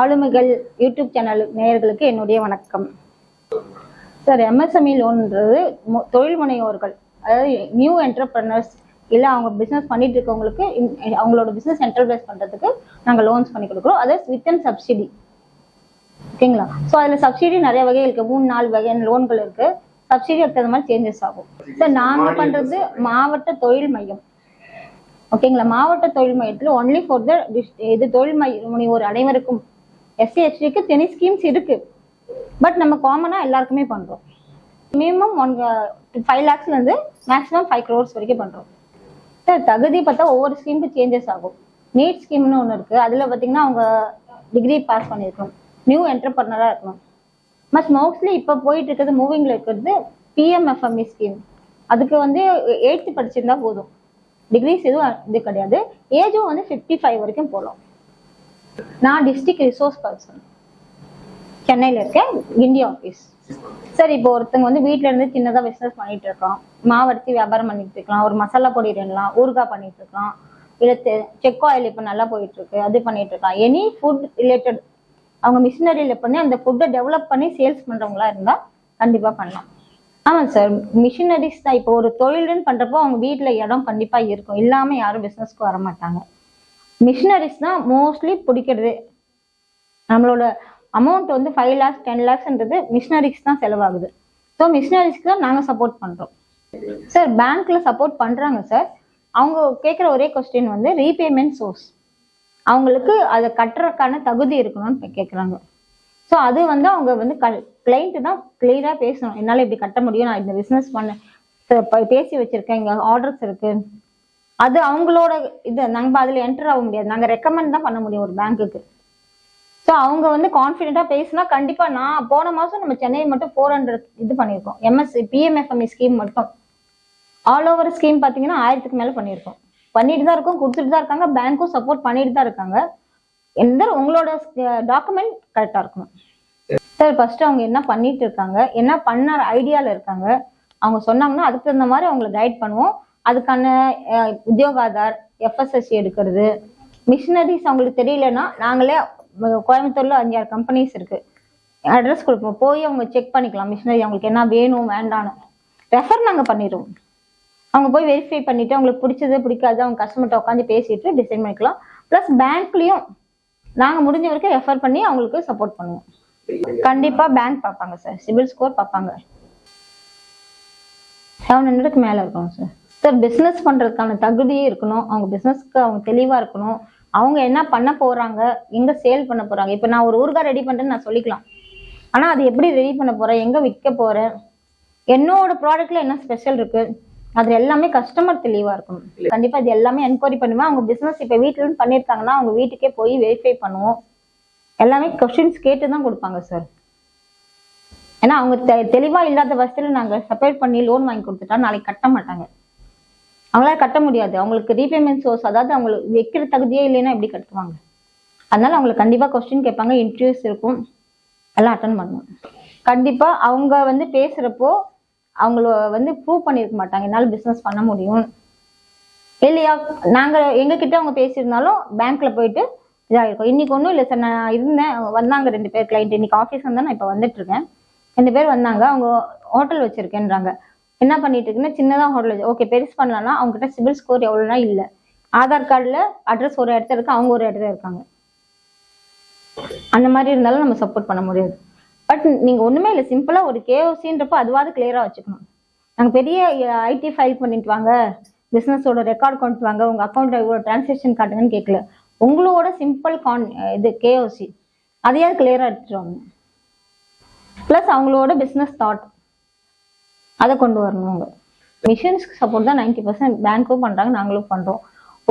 ஆளுமைகள் YouTube channel நேயர்களுக்கு என்னுடைய வணக்கம். சார் எம்எஸ்எம்இ லோன்ன்றது மு- தொழில் முனைவோர்கள் அதாவது நியூ என்டர்பிரனர்ஸ் இல்லை அவங்க பிஸ்னஸ் பண்ணிட்டு இருக்கவங்களுக்கு அவங்களோட பிஸ்னஸ் என்டர்பிரைஸ் பண்ணுறதுக்கு நாங்கள் லோன்ஸ் பண்ணி கொடுக்குறோம். அது வித் சப்சிடி ஓகேங்களா? ஸோ அதில் சப்சிடி நிறைய வகை இருக்கு. மூணு நாலு வகை லோன்கள் இருக்கு. சப்சிடி தகுந்த மாதிரி சேஞ்சஸ் ஆகும். சார் நாங்கள் பண்ணுறது மாவட்ட தொழில் மையம். ஓகேங்களா? மாவட்ட தொழில் மையத்தில் ஒன்லி ஃபார் த இது தொழில் மைய முனைவோர் அனைவருக்கும் எஸ்சிஹெச்டிக்கு தனி ஸ்கீம்ஸ் இருக்கு. பட் நம்ம காமனாக எல்லாருக்குமே பண்ணுறோம் மினிமம் ஒன் ஃபைவ் லேக்ஸ்லேருந்து மேக்ஸிமம் ஃபைவ் க்ரோர்ஸ் வரைக்கும் பண்ணுறோம் சார் தகுதி பார்த்தா ஒவ்வொரு ஸ்கீமுக்கு சேஞ்சஸ் ஆகும். நீட் ஸ்கீம்னு ஒன்று இருக்குது அதில் பார்த்தீங்கன்னா அவங்க டிகிரி பாஸ் பண்ணியிருக்கணும் நியூ என்டர்பிரனராக இருக்கணும். பட் மோஸ்ட்லி இப்போ போயிட்டு இருக்கிறது மூவிங்கில் இருக்கிறது பிஎம்எஃப்எம்இ ஸ்கீம் அதுக்கு வந்து எயித்து படிச்சிருந்தா போதும். டிகிரிஸ் எதுவும் இது கிடையாது. ஏஜும் வந்து ஃபிஃப்டி ஃபைவ் வரைக்கும் போகலாம் நான் டிஸ்ட்ரிக்ட் ரிசோர்ஸ் பர்சன் சென்னையில் இருக்கேன் கிண்டி ஆஃபீஸ் சார் இப்போ ஒருத்தங்க வந்து வீட்ல இருந்து சின்னதாக பிஸ்னஸ் பண்ணிட்டு இருக்கோம் மாவடுத்தி வியாபாரம் பண்ணிட்டு இருக்கலாம். ஒரு மசாலா பொடி ரெண்டலாம் ஊறுகாய் பண்ணிட்டு இருக்கலாம். இல்லை செக் ஆயில் இப்போ நல்லா போயிட்டு இருக்கு. அது பண்ணிட்டு இருக்கலாம். எனி ஃபுட் ரிலேட்டட் அவங்க மிஷினரியில் பண்ணி அந்த ஃபுட்டை டெவலப் பண்ணி சேல்ஸ் பண்றவங்களா இருந்தா கண்டிப்பா பண்ணலாம். ஆமாம் சார் மிஷினரிஸ் தான். இப்போ ஒரு தொழில்னு பண்றப்போ அவங்க வீட்டில் இடம் கண்டிப்பா இருக்கும். இல்லாம யாரும் பிஸ்னஸ்க்கு வர மாட்டாங்க. மிஷினரிஸ் தான் மோஸ்ட்லி பிடிக்கிறது. நம்மளோட அமௌண்ட் வந்து ஃபைவ் லேக்ஸ் டென் லேக்ஸ்ன்றது மிஷினரிஸ் தான் செலவாகுது. ஸோ மிஷினரிஸ்க்கு தான் நாங்கள் சப்போர்ட் பண்ணுறோம் சார் பேங்க்ல சப்போர்ட் பண்ணுறாங்க சார் அவங்க கேட்குற ஒரே கொஸ்டின் வந்து ரீபேமெண்ட் சோர்ஸ் அவங்களுக்கு அதை கட்டுறதுக்கான தகுதி இருக்கணும்னு கேட்குறாங்க ஸோ அது வந்து அவங்க வந்து கிளைண்ட்டு தான் கிளியராக பேசணும். என்னால் இப்படி கட்ட முடியும்? நான் இந்த பிஸ்னஸ் பண்ண பேசி வச்சிருக்கேன் இங்கே ஆர்டர்ஸ் இருக்குது அது அவங்களோட இது நம்ம அதில் என்டர் ஆக முடியாது. நாங்கள் ரெக்கமெண்ட் தான் பண்ண முடியும் ஒரு பேங்க்குக்கு ஸோ அவங்க வந்து கான்ஃபிடென்ட்டாக பேசினா கண்டிப்பாக நான் போன மாதம் நம்ம சென்னை மட்டும் ஃபோர் ஹண்ட்ரட் இது பண்ணியிருக்கோம். எம்எஸ்சி பிஎம்எஃப்எம்இ ஸ்கீம் மட்டும். ஆல் ஓவர் ஸ்கீம் பார்த்தீங்கன்னா ஆயிரத்துக்கு மேலே பண்ணியிருக்கோம். பண்ணிட்டு தான் இருக்கோம் கொடுத்துட்டு தான் இருக்காங்க பேங்க்கும் சப்போர்ட் பண்ணிட்டு தான் இருக்காங்க. எந்த உங்களோட டாக்குமெண்ட் கரெக்டாக இருக்கணும். சார் ஃபர்ஸ்ட் அவங்க என்ன பண்ணிட்டு இருக்காங்க என்ன பண்ண ஐடியாவில் இருக்காங்க அவங்க சொன்னாங்கன்னா அதுக்கு தகுந்த மாதிரி அவங்கள கைட் பண்ணுவோம். அதுக்கான உத்தியோகாதார் எஃப்எஸ்எஸ்சி எடுக்கிறது. மிஷினரிஸ் அவங்களுக்கு தெரியலன்னா நாங்களே கோயம்புத்தூரில் அஞ்சாறு கம்பெனிஸ் இருக்குது அட்ரஸ் கொடுப்போம். போய் அவங்க செக் பண்ணிக்கலாம். மிஷினரி அவங்களுக்கு என்ன வேணும் வேண்டான்னு. ரெஃபர் நாங்கள் பண்ணிடுவோம். அவங்க போய் வெரிஃபை பண்ணிவிட்டு அவங்களுக்கு பிடிச்சது பிடிக்காது அவங்க கஸ்டமர்கிட்ட உட்காந்து பேசிட்டு டிசைன் பண்ணிக்கலாம். ப்ளஸ் பேங்க்லேயும் நாங்கள் முடிஞ்ச வரைக்கும் ரெஃபர் பண்ணி அவங்களுக்கு சப்போர்ட் பண்ணுவோம். கண்டிப்பாக பேங்க் பார்ப்பாங்க சார் சிபில் ஸ்கோர் பார்ப்பாங்க. செவன் ஹண்ட்ரடுக்கு மேலே இருக்கும் சார் சார் பிஸ்னஸ் பண்ணுறதுக்கான தகுதியே இருக்கணும். அவங்க பிஸ்னஸ்க்கு அவங்க தெளிவாக இருக்கணும். அவங்க என்ன பண்ண போகிறாங்க எங்கே சேல் பண்ண போகிறாங்க இப்போ நான் ஒரு ஊறுகாய் ரெடி பண்ணுறேன்னு நான் சொல்லிக்கலாம். ஆனால் அது எப்படி ரெடி பண்ண போகிறேன் எங்கே விற்க போகிறேன் என்னோட ப்ராடக்ட்ல என்ன ஸ்பெஷல் இருக்கு? அது எல்லாமே கஸ்டமர் தெளிவா இருக்கணும். கண்டிப்பா இது எல்லாமே என்கொயரி பண்ணுவேன். அவங்க பிசினஸ் இப்ப வீட்டுல இருந்து பண்ணிருக்காங்கன்னா அவங்க வீட்டுக்கே போய் வெரிஃபை பண்ணுவோம். எல்லாமே கொஸ்டின்ஸ் கேட்டு தான் கொடுப்பாங்க சார் ஏன்னா அவங்க தெ- தெளிவா இல்லாத வசதியில நாங்க செப்பரேட் பண்ணி லோன் வாங்கி கொடுத்துட்டா நாளைக்கு கட்ட மாட்டாங்க. அவங்களால கட்ட முடியாது. அவங்களுக்கு ரீபேமெண்ட் சோர்ஸ் அதாவது அவங்களுக்கு வைக்கிற தகுதியே இல்லைன்னா எப்படி கட்டுவாங்க? அதனால அவங்களுக்கு கண்டிப்பாக கொஸ்டின் கேட்பாங்க இன்டர்வியூஸ் இருக்கும். எல்லாம் அட்டன் பண்ணுவோம் கண்டிப்பாக அவங்க வந்து பேசுகிறப்போ அவங்கள வந்து ப்ரூவ் பண்ணியிருக்க மாட்டாங்க. என்னால் பிஸ்னஸ் பண்ண முடியும். இல்லையா? நாங்கள் எங்ககிட்ட அவங்க பேசியிருந்தாலும் பேங்க்ல போயிட்டு இதாயிருக்கும் இன்னைக்கு ஒன்றும் இல்லை சார் நான் இருந்தேன். வந்தாங்க ரெண்டு பேர் கிளைண்ட் இன்றைக்கி ஆஃபீஸ் வந்தேன் நான் இப்போ வந்துட்டுருக்கேன் ரெண்டு பேர் வந்தாங்க. அவங்க ஹோட்டல் வச்சுருக்கேன்றாங்க. என்ன பண்ணிட்டு இருக்குன்னா சின்னதா ஹோட்டல் ஓகே பெருசு பண்ணலாம்னா அவங்க கிட்ட சிபில் ஸ்கோர் எவ்வளோனா இல்லை. ஆதார் கார்டில் அட்ரஸ் ஒரு இடத்துல இருக்கு அவங்க ஒரு இடத்துல இருக்காங்க. அந்த மாதிரி இருந்தாலும் நம்ம சப்போர்ட் பண்ண முடியாது. பட் நீங்க ஒண்ணுமே இல்லை சிம்பிளா ஒரு கேஓசின்றப்போ அதுவாது கிளியரா வச்சுக்கணும். நாங்க பெரிய ஐடி ஃபைல் பண்ணிட்டு வாங்க பிசினஸோட ரெக்கார்ட் கொண்டு வாங்க உங்க அக்கௌண்ட் இவ்வளோ டிரான்சாக்ஷன் காட்டுங்கன்னு கேட்கல உங்களோட சிம்பிள் கான் இது கேஓசி அதையாவது கிளியரா எடுத்துட்டு வாங்க. ப்ளஸ் அவங்களோட பிஸ்னஸ் தாட் அதை கொண்டு வரணும் அவங்க. மிஷின்ஸ்க்கு சப்போர்ட் தான் நைன்டி பர்சன்ட் பேங்க்கும் பண்ணுறாங்க நாங்களும் பண்ணுறோம்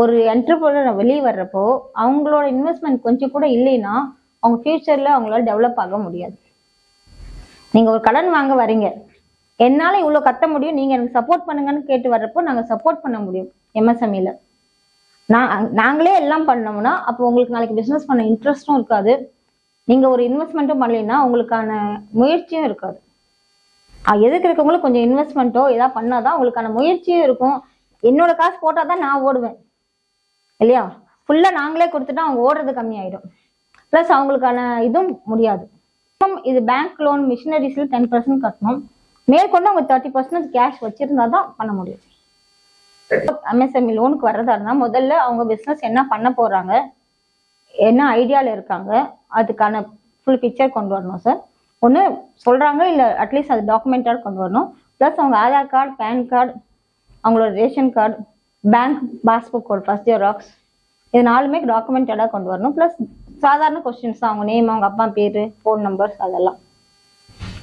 ஒரு என்டர்பிரனர் வெளியே வர்றப்போ அவங்களோட இன்வெஸ்ட்மெண்ட் கொஞ்சம் கூட இல்லைன்னா அவங்க ஃப்யூச்சரில் அவங்களால டெவலப் ஆக முடியாது. நீங்கள் ஒரு கடன் வாங்க வரீங்க. என்னால் இவ்வளோ கத்த முடியும் நீங்கள் எனக்கு சப்போர்ட் பண்ணுங்கன்னு கேட்டு வர்றப்போ நாங்கள் சப்போர்ட் பண்ண முடியும் எம்எஸ்எம்இல நான் நாங்களே எல்லாம் பண்ணோம்னா அப்போ உங்களுக்கு நாளைக்கு பிஸ்னஸ் பண்ண இன்ட்ரெஸ்ட்டும் இருக்காது. நீங்கள் ஒரு இன்வெஸ்ட்மெண்ட்டும் பண்ணலைன்னா உங்களுக்கான முயற்சியும் இருக்காது. எதுக்கு இருக்கவங்களும் கொஞ்சம் இன்வெஸ்ட்மெண்ட்டோ ஏதாவது பண்ணாதான் உங்களுக்கான முயற்சியும் இருக்கும். என்னோட காசு போட்டால் தான் நான் ஓடுவேன். இல்லையா? ஃபுல்லாக நாங்களே கொடுத்துட்டா அவங்க ஓடுறது கம்மியாயிடும். ப்ளஸ் அவங்களுக்கான இதுவும் முடியாது. இது பேங்க் லோன் மிஷினரிஸில் டென் பர்சன்ட் கட்டணும். மேற்கொண்டு அவங்க தேர்ட்டி பர்சன்டேஜ் கேஷ் வச்சுருந்தா தான் பண்ண முடியும். எம்எஸ்எம்இ லோனுக்கு வர்றதா இருந்தால் முதல்ல அவங்க பிஸ்னஸ் என்ன பண்ண போகிறாங்க என்ன ஐடியாவில் இருக்காங்க? அதுக்கான ஃபுல் பிக்சர் கொண்டு வரணும் சார் ஒன்று சொல்கிறாங்க இல்லை அட்லீஸ்ட் அது டாக்குமெண்ட்டாக கொண்டு வரணும். ப்ளஸ் அவங்க ஆதார் கார்டு பேன் கார்டு அவங்களோட ரேஷன் கார்டு பேங்க் பாஸ்புக் ஒரு இயர் ஜெராக்ஸ் இது நாலுமே டாக்குமெண்டடாக கொண்டு வரணும். ப்ளஸ் சாதாரண கொஸ்டின்ஸ் தான். அவங்க நேம் அவங்க அப்பா பேர் ஃபோன் நம்பர்ஸ் அதெல்லாம்.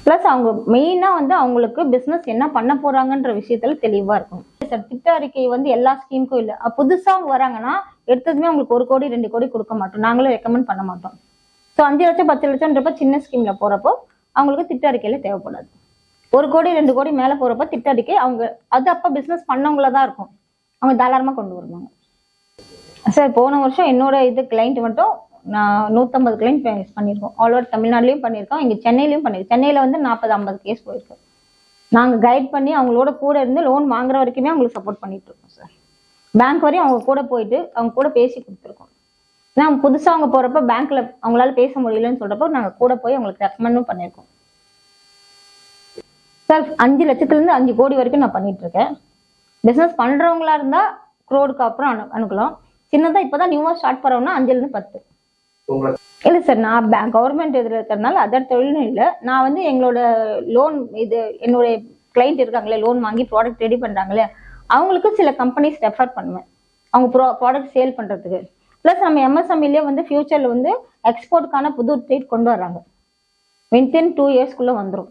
ப்ளஸ் அவங்க மெயினாக வந்து அவங்களுக்கு பிஸ்னஸ் என்ன பண்ண போகிறாங்கன்ற விஷயத்தில் தெளிவாக இருக்கும் சார் திட்ட அறிக்கை வந்து எல்லா ஸ்கீமுக்கும் இல்லை. புதுசாக அவங்க வராங்கன்னா எடுத்ததுமே அவங்களுக்கு ஒரு கோடி ரெண்டு கோடி கொடுக்க மாட்டோம். நாங்களும் ரெக்கமெண்ட் பண்ண மாட்டோம். ஸோ அஞ்சு லட்சம் பத்து லட்சம்ன்றப்ப சின்ன ஸ்கீமில் போறப்போ அவங்களுக்கு திட்ட அறிக்கையில் தேவைப்படாது. ஒரு கோடி ரெண்டு கோடி மேலே போகிறப்ப திட்ட அறிக்கை அவங்க அது அப்போ பிஸ்னஸ் பண்ணவங்கள தான் இருக்கும். அவங்க தாராளமாக கொண்டு வருவாங்க. சார் போன வருஷம் என்னோட இது கிளைண்ட் மட்டும் நான் நூற்றம்பது கிளைண்ட் பண்ணியிருக்கோம். ஆல் ஓவர் தமிழ்நாடுலையும் பண்ணியிருக்கோம். இங்கே சென்னையிலையும் பண்ணியிருக்கோம். சென்னையில் வந்து நாற்பது ஐம்பது கேஸ் போயிருக்கோம் நாங்கள் கைட் பண்ணி அவங்களோட கூட இருந்து லோன் வாங்குற வரைக்குமே அவங்களுக்கு சப்போர்ட் பண்ணிட்டு இருக்கோம் சார். பேங்க் வரையும் அவங்க கூட போயிட்டு அவங்க கூட பேசி கொடுத்துருக்கோம். ஏன்னா புதுசாக அவங்க போகிறப்ப பேங்க்கில் அவங்களால பேச முடியலன்னு சொல்கிறப்போ நாங்கள் கூட போய் அவங்களுக்கு ரெக்கமெண்டும் பண்ணியிருக்கோம். சார் அஞ்சு லட்சத்துலேருந்து அஞ்சு கோடி வரைக்கும் நான் பண்ணிகிட்ருக்கேன் இருக்கேன் பிஸ்னஸ் பண்ணுறவங்களா இருந்தால் க்ரோடுக்கு அப்புறம் அனு அனுக்கலாம் சின்னதாக இப்போ தான் நியூவாக ஸ்டார்ட் பண்ணுறோம்னா அஞ்சுலேருந்து பத்து. இல்லை சார் நான் பேங்க் கவர்மெண்ட் இதில் இருக்கிறதுனால அதர் தொழிலும் இல்லை. நான் வந்து எங்களோட லோன் இது என்னுடைய கிளைண்ட் இருக்காங்களே லோன் வாங்கி ப்ராடக்ட் ரெடி பண்ணுறாங்களே அவங்களுக்கு சில கம்பெனிஸ் ரெஃபர் பண்ணுவேன். அவங்க ப்ரா ப்ராடக்ட் சேல் பண்ணுறதுக்கு ப்ளஸ் நம்ம எம்எஸ்எம்இலே வந்து ஃபியூச்சரில் வந்து எக்ஸ்போர்ட்டுக்கான புது ட்ரீட் கொண்டு வர்றாங்க. வித்தின் டூ இயர்ஸ்க்குள்ளே வந்துடும்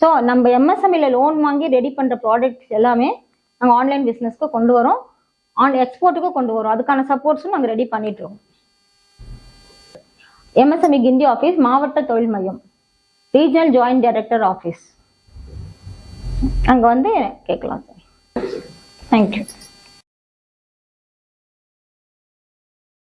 ஸோ நம்ம எம்எஸ்எம்இல லோன் வாங்கி ரெடி பண்ணுற ப்ராடக்ட்ஸ் எல்லாமே நாங்கள் ஆன்லைன் பிஸ்னஸ்க்கு கொண்டு வரோம். ஆன் எக்ஸ்போர்ட்டுக்கும் கொண்டு வரோம். அதுக்கான சப்போர்ட்ஸும் நாங்கள் ரெடி பண்ணிட்டுருக்கோம் எம்எஸ்எம்இ கிண்டி ஆஃபீஸ் மாவட்ட தொழில் மையம். ரீஜனல் ஜாயின்ட் டைரக்டர் ஆஃபீஸ் அங்கே வந்து கேட்கலாம் சார். தேங்க்யூ